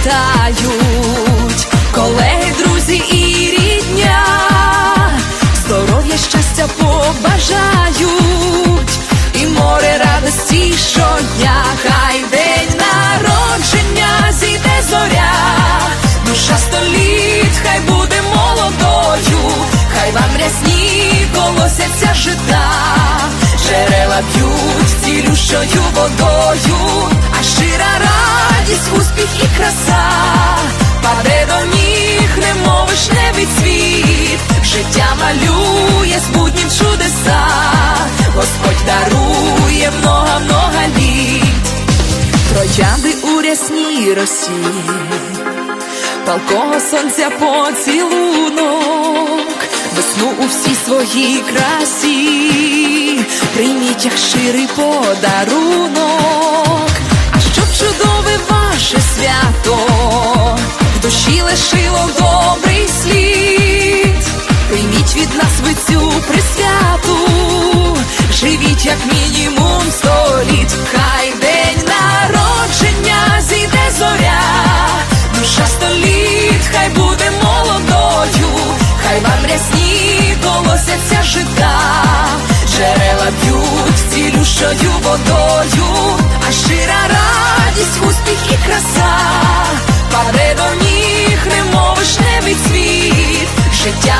вітають колеги, друзі і рідня, здоров'я, щастя побажають, і море радості щодня, хай день народження зійде зоря, душа століт, хай буде молодою, хай вам рясні колосяться жита, джерела б'ють цілющою водою, а щира радість, успіх і краса, паде до ніг, немов вишневий цвіт, життя малює з буднім чудеса, Господь дарує много-много літ, троянди у рясній росі, палкого сонця поцілунок, весну у всій своїй красі, прийміть як щирий подарунок, душі лишило добрий слід, прийміть від нас ви цю присвяту, живіть як мінімум сто літ, хай день народження зійде зоря, душа століт, хай буде молодою, хай вам рясні колосяться жита, джерела б'ють цілющою водою, а щира життя